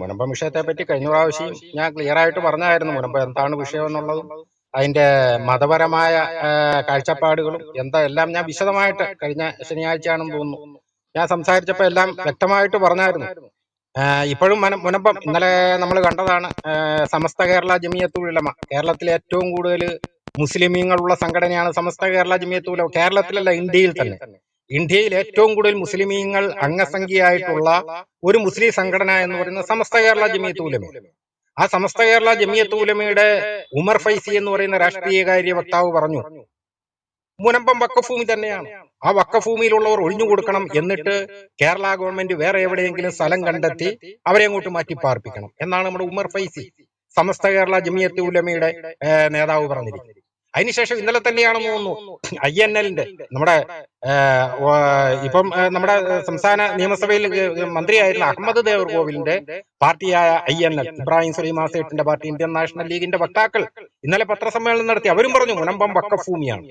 മുനമ്പം വിഷയത്തെ പറ്റി കഴിഞ്ഞ പ്രാവശ്യം ഞാൻ ക്ലിയർ ആയിട്ട് പറഞ്ഞായിരുന്നു. മുനമ്പം എന്താണ് വിഷയം എന്നുള്ളതും അതിന്റെ മതപരമായ കാഴ്ചപ്പാടുകളും എന്താ എല്ലാം ഞാൻ വിശദമായിട്ട് കഴിഞ്ഞ ശനിയാഴ്ചയാണെന്ന് തോന്നുന്നു. ഞാൻ സംസാരിച്ചപ്പോൾ എല്ലാം വ്യക്തമായിട്ട് പറഞ്ഞായിരുന്നു. ഇപ്പോഴും മന മുനമ്പം ഇന്നലെ നമ്മൾ കണ്ടതാണ് സമസ്ത കേരള ജമിയത്തുൽ ഉലമ. കേരളത്തിലെ ഏറ്റവും കൂടുതൽ മുസ്ലിമീങ്ങളുള്ള സംഘടനയാണ് സമസ്ത കേരള ജമിയത്തുൽ ഉലമ. കേരളത്തിലല്ല ഇന്ത്യയിൽ തന്നെ. ഇന്ത്യയിൽ ഏറ്റവും കൂടുതൽ മുസ്ലിമീങ്ങൾ അംഗസംഖ്യയായിട്ടുള്ള ഒരു മുസ്ലിം സംഘടന എന്ന് പറയുന്ന സമസ്ത കേരള ജമിയത്ത് ഉലമ. ആ സമസ്ത കേരള ജമിയത്ത് ഉലമയുടെ ഉമർ ഫൈസി എന്ന് പറയുന്ന രാഷ്ട്രീയകാര്യ വക്താവ് പറഞ്ഞു മുനമ്പം വക്കഭൂമി തന്നെയാണ്. ആ വക്കഭൂമിയിലുള്ളവർ ഒഴിഞ്ഞു കൊടുക്കണം എന്നിട്ട് കേരള ഗവൺമെന്റ് വേറെ എവിടെയെങ്കിലും സ്ഥലം കണ്ടെത്തി അവരെ അങ്ങോട്ട് മാറ്റി പാർപ്പിക്കണം എന്നാണ് നമ്മുടെ ഉമർ ഫൈസി സമസ്ത കേരള ജമിയത്ത് ഉലമയുടെ നേതാവ് പറഞ്ഞിരിക്കുന്നത്. അതിനുശേഷം ഇന്നലെ തന്നെയാണെന്ന് തോന്നുന്നു. ഐ എൻ എല്ലിന്റെ നമ്മുടെ ഇപ്പം നമ്മുടെ സംസ്ഥാന നിയമസഭയിൽ മന്ത്രിയായിരുന്ന അഹമ്മദ് ദേവർകോവിലിന്റെ പാർട്ടിയായ I N L Ibrahim Saleem ആസേട്ടിന്റെ party Indian national ലീഗിന്റെ വക്താക്കൾ ഇന്നലെ പത്രസമ്മേളനം നടത്തി. അവരും പറഞ്ഞു മുനമ്പം വക്കഭൂമിയാണ്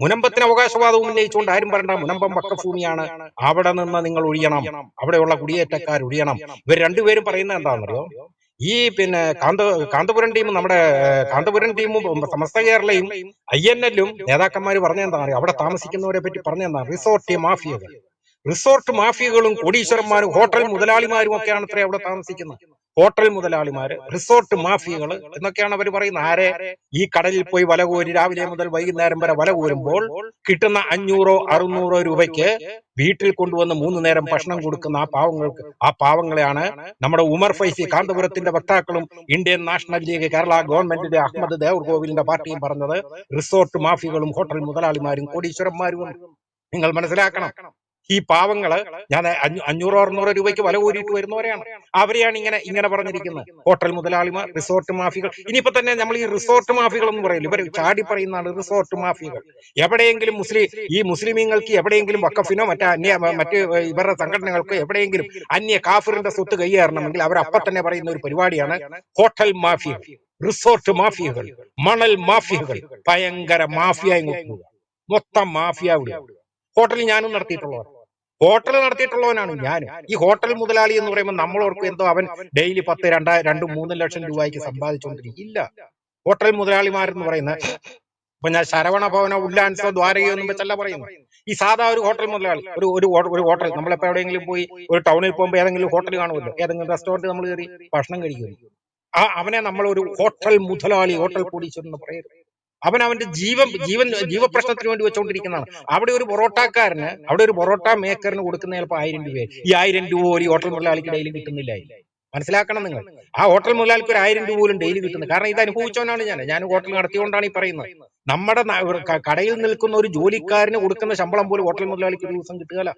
മുനമ്പത്തിന് അവകാശവാദവും ഉന്നയിച്ചുകൊണ്ട് ആരും പറയണ്ട മുനമ്പം വക്കഭൂമിയാണ് അവിടെ നിന്ന് നിങ്ങൾ ഒഴിയണം. അവിടെയുള്ള കുടിയേറ്റക്കാർ ഒഴിയണം. ഇവർ രണ്ടുപേരും പറയുന്നത് എന്താണെന്നറിയോ? ഈ പിന്നെ കാന്ത കാന്തപുരം ടീമും നമ്മുടെ കാന്തപുരം ടീമും സമസ്ത കേരളയും ഐ എൻ എല്ലും നേതാക്കന്മാർ പറഞ്ഞെന്താ അവിടെ താമസിക്കുന്നവരെ പറ്റി പറഞ്ഞെന്താ റിസോർട്ട് മാഫിയകൾ. റിസോർട്ട് മാഫിയകളും കോടീശ്വരന്മാരും ഹോട്ടൽ മുതലാളിമാരും ഒക്കെയാണ് അത്ര അവിടെ താമസിക്കുന്നത്. ഹോട്ടൽ മുതലാളിമാര് റിസോർട്ട് മാഫിയകൾ എന്നൊക്കെയാണ് അവർ പറയുന്നത്. ആരെ? ഈ കടലിൽ പോയി വല കോരി രാവിലെ മുതൽ വൈകുന്നേരം വരെ വല കോരുമ്പോൾ കിട്ടുന്ന അഞ്ഞൂറോ അറുന്നൂറോ രൂപയ്ക്ക് വീട്ടിൽ കൊണ്ടുവന്ന് മൂന്ന് നേരം ഭക്ഷണം കൊടുക്കുന്ന ആ പാവങ്ങൾക്ക് ആ പാവങ്ങളെയാണ് നമ്മുടെ ഉമർ ഫൈസി കാന്തപുരത്തിന്റെ വക്താക്കളും ഇന്ത്യൻ നാഷണൽ ലീഗ് കേരള ഗവൺമെന്റിന്റെ അഹമ്മദ് ദേവർ ഗോവിലിന്റെ പാർട്ടിയും പറഞ്ഞത് റിസോർട്ട് മാഫിയകളും ഹോട്ടൽ മുതലാളിമാരും കോടീശ്വരന്മാരും നിങ്ങൾ മനസ്സിലാക്കണം. ഈ പാവങ്ങൾ ഞാൻ അഞ്ഞൂ- അഞ്ഞൂറോ അറുന്നൂറോ രൂപയ്ക്ക് വില കൂടിയിട്ട് വരുന്നവരെയാണ്. അവരെയാണ് ഇങ്ങനെ ഇങ്ങനെ പറഞ്ഞിരിക്കുന്നത്. ഹോട്ടൽ മുതലാളിമാർ റിസോർട്ട് മാഫികൾ. ഇനിയിപ്പോ തന്നെ നമ്മൾ ഈ റിസോർട്ട് മാഫികൾ എന്ന് പറയില്ല? ഇവർ ചാടി പറയുന്നതാണ് റിസോർട്ട് മാഫികൾ. എവിടെയെങ്കിലും മുസ്ലിം ഈ മുസ്ലിമീങ്ങൾക്ക് എവിടെയെങ്കിലും വക്കഫിനോ മറ്റേ അന്യ മറ്റ് ഇവരുടെ സംഘടനകൾക്ക് എവിടെയെങ്കിലും അന്യ കാഫിറിന്റെ സ്വത്ത് കൈയേറണമെങ്കിൽ അവർ അപ്പൊ തന്നെ പറയുന്ന ഒരു പരിപാടിയാണ് ഹോട്ടൽ മാഫിയ റിസോർട്ട് മാഫിയകൾ മണൽ മാഫിയകൾ ഭയങ്കര മാഫിയ. മൊത്തം മാഫിയ ഹോട്ടലിൽ ഞാനും നടത്തിയിട്ടുള്ളവർ ഹോട്ടൽ നടത്തിയിട്ടുള്ളവനാണ് ഞാൻ. ഈ ഹോട്ടൽ മുതലാളി എന്ന് പറയുമ്പോൾ നമ്മൾ ഓർക്കും എന്തോ അവൻ ഡെയിലി പത്ത് രണ്ടായിരം രണ്ടും മൂന്ന് ലക്ഷം രൂപയ്ക്ക് സമ്പാദിച്ചുകൊണ്ടിരിക്കും. ഇല്ല. ഹോട്ടൽ മുതലാളിമാരെന്ന് പറയുന്ന ഇപ്പൊ ഞാൻ ശരവണ ഭവനോ ഉല്ലാൻസോ ദ്വാരകയോ വെച്ചല്ല പറയുന്നു ഈ സാധാ ഒരു ഹോട്ടൽ മുതലാളി ഒരു ഒരു ഒരു ഹോട്ടൽ നമ്മളിപ്പോ എവിടെയെങ്കിലും പോയി ഒരു ടൗണിൽ പോകുമ്പോൾ ഏതെങ്കിലും ഹോട്ടൽ കാണുമല്ലോ ഏതെങ്കിലും റെസ്റ്റോറന്റ് നമ്മൾ കയറി ഭക്ഷണം കഴിക്കുന്നു. ആ അവനെ നമ്മൾ ഒരു ഹോട്ടൽ മുതലാളി ഹോട്ടൽ എന്ന് പറയുന്നത് അവൻ അവന്റെ ജീവൻ ജീവൻ ജീവപ്രശ്നത്തിന് വേണ്ടി വെച്ചുകൊണ്ടിരിക്കുന്നതാണ് അവിടെ ഒരു പൊറോട്ടക്കാരന് അവിടെ ഒരു പൊറോട്ട മേക്കറിന് കൊടുക്കുന്ന ചിലപ്പോൾ ആയിരം രൂപ ഈ ആയിരം രൂപ പോലും ഈ ഹോട്ടൽ മുതലാളിക്ക് ഡെയിലി കിട്ടുന്നില്ല മനസ്സിലാക്കണം നിങ്ങൾ. ആ ഹോട്ടൽ മുതലാളിക്ക് ഒരു ആയിരം രൂപ പോലും ഡെയിലി കിട്ടുന്നത്. കാരണം ഇത് അനുഭവിച്ചവനാണ് ഞാൻ. ഞാൻ ഹോട്ടൽ നടത്തിയോണ്ടാണ് ഈ പറയുന്നത്. നമ്മുടെ കടയിൽ നിൽക്കുന്ന ഒരു ജോലിക്കാരന് കൊടുക്കുന്ന ശമ്പളം പോലും ഹോട്ടൽ മുതലാളിക്ക് ഒരു ദിവസം കിട്ടുകയില്ല.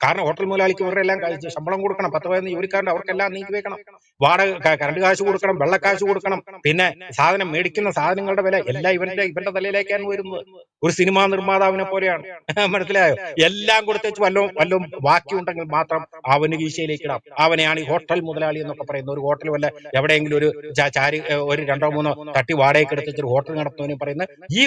കാരണം ഹോട്ടൽ മുതലാളിക്ക് ഇവരുടെ എല്ലാം ശമ്പളം കൊടുക്കണം. പത്ത് പതിനൊന്ന് ജോലിക്കാരുടെ അവർക്കെല്ലാം നീക്കി വെക്കണം. വാടക കറണ്ട് കാശ് കൊടുക്കണം വെള്ളക്കാശ് കൊടുക്കണം. പിന്നെ സാധനം മേടിക്കുന്ന സാധനങ്ങളുടെ വില എല്ലാം ഇവന്റെ ഇവന്റെ തലയിലേക്കാണ് വരുന്നത്. ഒരു സിനിമാ നിർമ്മാതാവിനെ പോലെയാണ്. മനസ്സിലായോ? എല്ലാം കൊടുത്തേച്ച് വല്ലതും വല്ലതും ബാക്കി ഉണ്ടെങ്കിൽ മാത്രം അവന് കീശയിലേക്ക് ഇടാം അവനെയാണ് ഈ ഹോട്ടൽ മുതലാളി എന്നൊക്കെ പറയുന്നത്. ഒരു ഹോട്ടൽ വല്ല എവിടെയെങ്കിലും ഒരു ചാരി ഒരു രണ്ടോ മൂന്നോ തട്ടി വാടകയ്ക്ക് എടുത്തിട്ട് ഒരു ഹോട്ടൽ നടത്തുന്നവനും പറയുന്നത്. ഈ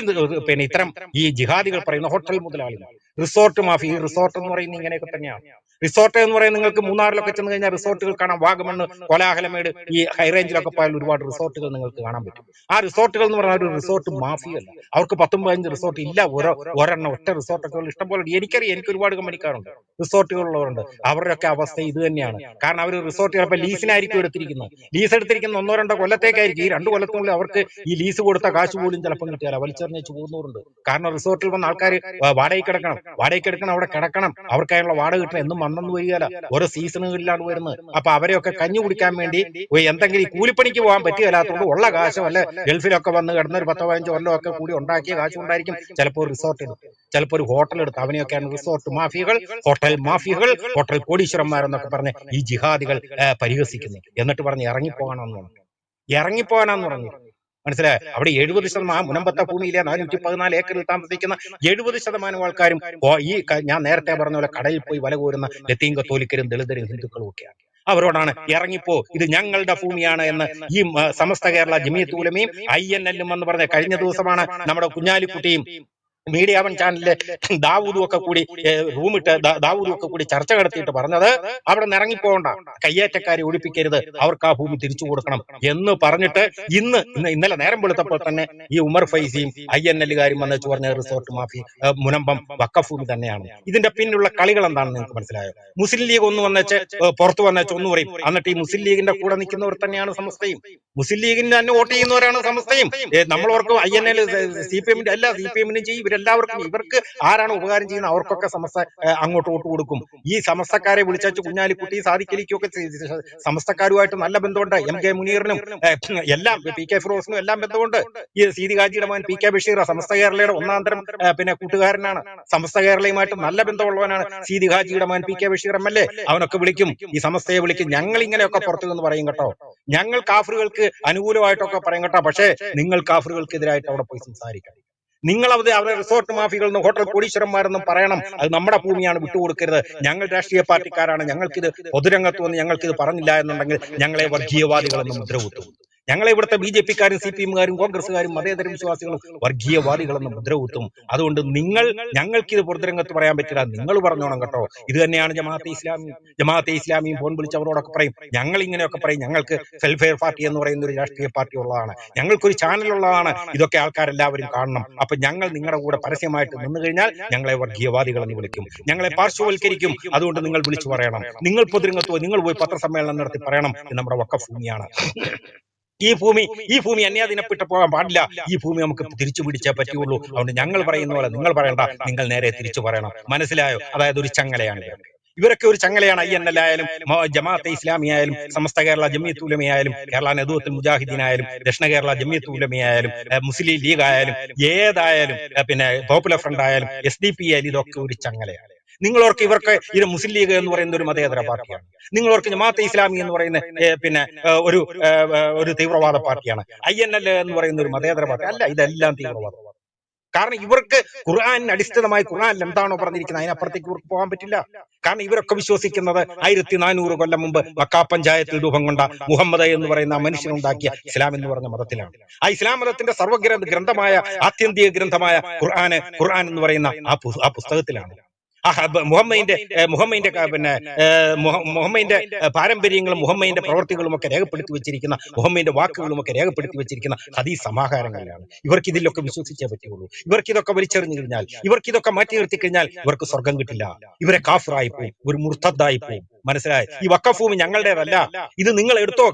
പിന്നെ ഇത്തരം ഈ ജിഹാദികൾ പറയുന്ന ഹോട്ടൽ മുതലാളികൾ. റിസോർട്ട് മാഫി റിസോർട്ട് എന്ന് പറയുന്നത് ഇങ്ങനെയൊക്കെ തന്നെയാണ്. റിസോർട്ട് എന്ന് പറയുന്നത് നിങ്ങൾക്ക് മൂന്നാറിലൊക്കെ ചെന്ന് കഴിഞ്ഞാൽ റിസോർട്ടുകൾ കാണാം. വാഗമണ്ണ് കൊലാഹലമേട് ഈ ഹൈറേഞ്ചിലൊക്കെ പോയാൽ ഒരുപാട് റിസോർട്ടുകൾ നിങ്ങൾക്ക് കാണാൻ പറ്റും. ആ റിസോർട്ടുകൾ എന്ന് പറഞ്ഞാൽ ഒരു റിസോർട്ട് മാഫിയല്ല. അവർക്ക് പത്തും പതിനഞ്ച് റിസോർട്ട് ഇല്ല. ഓരോ ഒരെണ്ണം ഒറ്റ റിസോർട്ടൊക്കെ ഉള്ള ഇഷ്ടം പോലെ ഉണ്ട്. എനിക്കറിയാം എനിക്ക് ഒരുപാട് കമ്പനിക്കാരുണ്ട്. റിസോർട്ടുകളുള്ളവരുണ്ട്. അവരുടെയൊക്കെ അവസ്ഥ ഇത് തന്നെയാണ്. കാരണം അവർ റിസോർട്ട് ചിലപ്പോൾ ലീസിനായിരിക്കും എടുത്തിരിക്കുന്നത്. ലീസ് എടുത്തിരിക്കുന്ന ഒന്നോ രണ്ടോ കൊല്ലത്തേക്കായിരിക്കും. ഈ രണ്ട് കൊല്ലത്തിനുള്ളിൽ അവർക്ക് ഈ ലീസ് കൊടുത്ത കാശ് പോലും ചിലപ്പോൾ കിട്ടിയാലോ? വലിച്ചെറിഞ്ഞ് പോകുന്നവരുണ്ട് കാരണം റിസോർട്ടിൽ വന്ന ആൾക്കാർ വാടകയ്ക്ക് കിടക്കണം വാടകയ്ക്ക് എടുക്കണം അവിടെ കിടക്കണം. അവർക്കായുള്ള വാടക കിട്ടണം. എന്നും വന്നെന്ന് വരികയല്ല. ഓരോ സീസണുകളിലാണ് വരുന്നത്. അപ്പൊ അവരെയൊക്കെ കഞ്ഞു കുടിക്കാൻ വേണ്ടി എന്തെങ്കിലും ഈ കൂലിപ്പണിക്ക് പോകാൻ പറ്റിയല്ലാത്തതുകൊണ്ട് ഉള്ള കാശോ അല്ലെ ഗൾഫിലൊക്കെ വന്ന് കിടന്ന ഒരു പത്തോ പതിനഞ്ചോ കൊല്ലോ ഒക്കെ കൂടി ഉണ്ടാക്കിയ കാശും ഉണ്ടായിരിക്കും ചിലപ്പോൾ ഒരു റിസോർട്ട് എടുത്ത് ചിലപ്പോൾ ഒരു ഹോട്ടൽ എടുത്ത് അവനെയൊക്കെയാണ് റിസോർട്ട് മാഫിയകൾ ഹോട്ടൽ മാഫിയകൾ ഹോട്ടൽ കോടീശ്വരന്മാരെന്നൊക്കെ പറഞ്ഞ് ഈ ജിഹാദികൾ പരിഹസിക്കുന്നു എന്നിട്ട് പറഞ്ഞ് ഇറങ്ങിപ്പോകണമെന്ന് പറഞ്ഞു. ഇറങ്ങിപ്പോകാനാന്ന് പറഞ്ഞു. മനസ്സിലായോ? അവിടെ എഴുപത് ശതമാനം മുനമ്പത്ത ഭൂമിയിലെ നാനൂറ്റി പതിനാല് ഏക്കറിൽ താമസിക്കുന്ന എഴുപത് ശതമാനം ആൾക്കാരും ഈ ഞാൻ നേരത്തെ പറഞ്ഞ പോലെ കടയിൽ പോയി വല കോരുന്ന ലത്തീം കത്തോലിക്കരും ദളിതരും ഹിന്ദുക്കളും ഒക്കെയാണ് അവരോടാണ് ഇറങ്ങിപ്പോ ഇത് ഞങ്ങളുടെ ഭൂമിയാണ് എന്ന് ഈ സമസ്ത കേരള ജമിയത്ത് ഉലമയും ഐ എൻ എല്ലും എന്ന് പറഞ്ഞ കഴിഞ്ഞ ദിവസമാണ് നമ്മുടെ കുഞ്ഞാലിക്കുട്ടിയും മീഡിയ വൺ ചാനലിലെ ദാവൂദും ഒക്കെ കൂടി റൂമിട്ട് ദാവൂദും ഒക്കെ കൂടി ചർച്ച നടത്തിയിട്ട് പറഞ്ഞത് അവിടെ ഇറങ്ങിപ്പോകണ്ട കയ്യേറ്റക്കാരെ ഒഴിപ്പിക്കരുത് അവർക്ക് ആ ഭൂമി തിരിച്ചു കൊടുക്കണം എന്ന് പറഞ്ഞിട്ട് ഇന്ന് ഇന്ന് ഇന്നലെ നേരം വെളുത്തപ്പോൾ തന്നെ ഈ ഉമർ ഫൈസിയും ഐ എൻ എല്ലുകാരും വന്ന് പറഞ്ഞ റിസോർട്ട് മാഫി മുനമ്പം വക്കഭൂമി തന്നെയാണ്. ഇതിന്റെ പിന്നിലുള്ള കളികൾ എന്താണെന്ന് നിങ്ങൾക്ക് മനസ്സിലായോ? മുസ്ലിം ലീഗ് ഒന്ന് വന്നേച്ച് പുറത്തു വന്നേച്ച് ഒന്ന് പറയും. എന്നിട്ട് ഈ മുസ്ലിം ലീഗിന്റെ കൂടെ നിൽക്കുന്നവർ തന്നെയാണ് സമസ്തയും. മുസ്ലിം ലീഗിന് തന്നെ വോട്ട് ചെയ്യുന്നവരാണ് സമസ്തയും. നമ്മളവർക്ക് I N L C P എമ്മിന്റെ എല്ലാ സി പി എമ്മിനും ചെയ്യും. ഇവരെല്ലാവർക്കും ഇവർക്ക് ആരാണ് ഉപകാരം ചെയ്യുന്നത് അവർക്കൊക്കെ സമസ്ത അങ്ങോട്ട് വോട്ട് കൊടുക്കും. ഈ സമസ്തക്കാരെ വിളിച്ചു കുഞ്ഞാലിക്കുട്ടി സാധിക്കലിക്കൊക്കെ സമസ്തക്കാരുമായിട്ട് നല്ല ബന്ധമുണ്ട്. എം കെ മുനീറിനും എല്ലാം പി കെ ഫിറോസിനും എല്ലാം ബന്ധമുണ്ട്. ഈ സീതി ഹാജിയുടെ മകൻ പി കെ ബഷീർ സമസ്ത കേരളയുടെ ഒന്നാന്തരം തരം പിന്നെ കൂട്ടുകാരനാണ്. സമസ്ത കേരളയുമായിട്ട് നല്ല ബന്ധമുള്ളവനാണ് സീതി ഹാജിയുടെ മകൻ P K Basheer M L A. അവനൊക്കെ വിളിക്കും. ഈ സമസ്തയെ വിളിക്കും. ഞങ്ങൾ ഇങ്ങനെയൊക്കെ പുറത്തു നിന്ന് പറയും കേട്ടോ. ഞങ്ങൾ കാഫറുകൾക്ക് അനുകൂലമായിട്ടൊക്കെ പറയും കേട്ടോ. പക്ഷേ നിങ്ങൾ കാഫറുകൾക്കെതിരായിട്ട് അവിടെ പോയി സംസാരിക്കണം. നിങ്ങൾ അവരെ അവരെ റിസോർട്ട് മാഫികൾ എന്നും ഹോട്ടൽ കോടീശ്വരന്മാരെന്നും പറയണം. അത് നമ്മുടെ ഭൂമിയാണ് വിട്ടുകൊടുക്കരുത്. ഞങ്ങൾ രാഷ്ട്രീയ പാർട്ടിക്കാരാണ്. ഞങ്ങൾക്കിത് പൊതുരംഗത്ത് വന്ന് ഞങ്ങൾക്കിത് പറഞ്ഞില്ല എന്നുണ്ടെങ്കിൽ ഞങ്ങളെ വർഗീയവാദികളെന്നും മുദ്രകുത്തും. ഞങ്ങളെ ഇവിടുത്തെ ബി ജെ പിക്കാരും സി പി എമ്മുകാരും കോൺഗ്രസ്സുകാരും മതേതര വിശ്വാസികളും വർഗീയവാദികളെന്ന് മുദ്രകുത്തും. അതുകൊണ്ട് നിങ്ങൾ ഞങ്ങൾക്ക് ഇത് പൊതുരംഗത്ത് പറയാൻ പറ്റില്ല. നിങ്ങൾ പറഞ്ഞോണം കേട്ടോ. ഇത് തന്നെയാണ് ജമാഅത്തെ ഇസ്ലാമി ജമാഅത്തെ ഇസ്ലാമിയും ഫോൺ വിളിച്ച് അവരോടൊക്കെ പറയും. ഞങ്ങൾ ഇങ്ങനെയൊക്കെ പറയും. ഞങ്ങൾക്ക് വെൽഫെയർ പാർട്ടി എന്ന് പറയുന്ന ഒരു രാഷ്ട്രീയ പാർട്ടി ഉള്ളതാണ്. ഞങ്ങൾക്കൊരു ചാനൽ ഉള്ളതാണ്. ഇതൊക്കെ ആൾക്കാരെല്ലാവരും കാണണം. അപ്പൊ ഞങ്ങൾ നിങ്ങളുടെ കൂടെ പരസ്യമായിട്ട് നിന്നു കഴിഞ്ഞാൽ ഞങ്ങളെ വർഗീയവാദികളെന്ന് വിളിക്കും. ഞങ്ങളെ പാർശ്വവൽക്കരിക്കും. അതുകൊണ്ട് നിങ്ങൾ വിളിച്ചു പറയണം. നിങ്ങൾ പൊതുരംഗത്തോ നിങ്ങൾ പോയി പത്രസമ്മേളനം നടത്തി പറയണം ഇത് നമ്മുടെ വക്കഫ് ഭൂമിയാണ്. ഈ ഭൂമി ഈ ഭൂമി അന്യാധീനപ്പെട്ട് പോകാൻ പാടില്ല. ഈ ഭൂമി നമുക്ക് തിരിച്ചു പിടിച്ചേ പറ്റുള്ളൂ അതുകൊണ്ട് ഞങ്ങൾ പറയുന്ന പോലെ നിങ്ങൾ പറയണ്ട. നിങ്ങൾ നേരെ തിരിച്ചു പറയണം. മനസ്സിലായോ? അതായത് ഒരു ചങ്ങലയാണ് ഇവരൊക്കെ ഒരു ചങ്ങലയാണ്. ഐ എൻ എൽ ആയാലും ജമാഅത്തെ ഇസ്ലാമി ആയാലും സമസ്ത കേരള ജമിയത്ത് ഉലമയായാലും കേരള നെതുവത്തുൽ മുജാഹിദീൻ ആയാലും ദക്ഷിണ കേരള ജമിയത്ത് ഉലമയായാലും മുസ്ലിം ലീഗ് ആയാലും ഏതായാലും പിന്നെ പോപ്പുലർ ഫ്രണ്ട് ആയാലും എസ് ഡി പി ആയാലും ഇതൊക്കെ ഒരു ചങ്ങലയാണ്. നിങ്ങളോർക്ക് ഇവർക്ക് ഇത് മുസ്ലിം ലീഗ് എന്ന് പറയുന്ന ഒരു മതേതര പാർട്ടിയാണ്. നിങ്ങളോർക്ക് ജമാഅത്തെ ഇസ്ലാമി എന്ന് പറയുന്ന പിന്നെ ഒരു ഒരു തീവ്രവാദ പാർട്ടിയാണ്. ഐ എൻ എൽ എന്ന് പറയുന്ന ഒരു മതേതര പാർട്ടി. അല്ല ഇതെല്ലാം തീവ്രവാദ. കാരണം ഇവർക്ക് ഖുർആാനിന് അടിസ്ഥാനമായി ഖുർആൻ എന്താണോ പറഞ്ഞിരിക്കുന്നത് അതിനപ്പുറത്തേക്ക് ഇവർക്ക് പോകാൻ പറ്റില്ല. കാരണം ഇവരൊക്കെ വിശ്വസിക്കുന്നത് ആയിരത്തി നാനൂറ് കൊല്ലം മുമ്പ് മക്കാ പഞ്ചായത്തിൽ രൂപം കൊണ്ട മുഹമ്മദ് എന്ന് പറയുന്ന മനുഷ്യനുണ്ടാക്കിയ ഇസ്ലാം എന്ന് പറഞ്ഞ മതത്തിലാണ്. ആ ഇസ്ലാം മതത്തിന്റെ സർവഗ്രന്ഥ ഗ്രന്ഥമായ ആത്യന്തിക ഗ്രന്ഥമായ ഖുർആന് ഖുർആൻ എന്ന് പറയുന്ന ആ പുസ്തകത്തിലാണ്. മുഹമ്മദിന്റെ മുഹമ്മയിന്റെ മുഹമ്മദിന്റെ പിന്നെ മുഹമ്മയിന്റെ മുഹമ്മദിന്റെ പാരമ്പര്യങ്ങളും മുഹമ്മദിന്റെ പ്രവർത്തികളും ഒക്കെ രേഖപ്പെടുത്തി വെച്ചിരിക്കുന്ന മുഹമ്മയിന്റെ വാക്കുകളും ഒക്കെ രേഖപ്പെടുത്തി വെച്ചിരിക്കുന്ന ഹദീസ് സമാഹാരങ്ങളാണ്. ഇവർക്ക് ഇതിലൊക്കെ വിശ്വസിച്ചേ പറ്റുള്ളൂ ഇവർക്ക് ഇതൊക്കെ വലിച്ചെറിഞ്ഞു കഴിഞ്ഞാൽ ഇവർക്ക് ഇതൊക്കെ മാറ്റി നിർത്തി കഴിഞ്ഞാൽ ഇവർക്ക് സ്വർഗം കിട്ടില്ല. ഇവരെ കാഫറായി പോയി ഒരു മുർത്തദ്ദായി പോയി മനസ്സിലായി? ഈ വക്കഫൂമി ഞങ്ങളുടേതല്ല. ഇത് നിങ്ങൾ എടുത്തോ?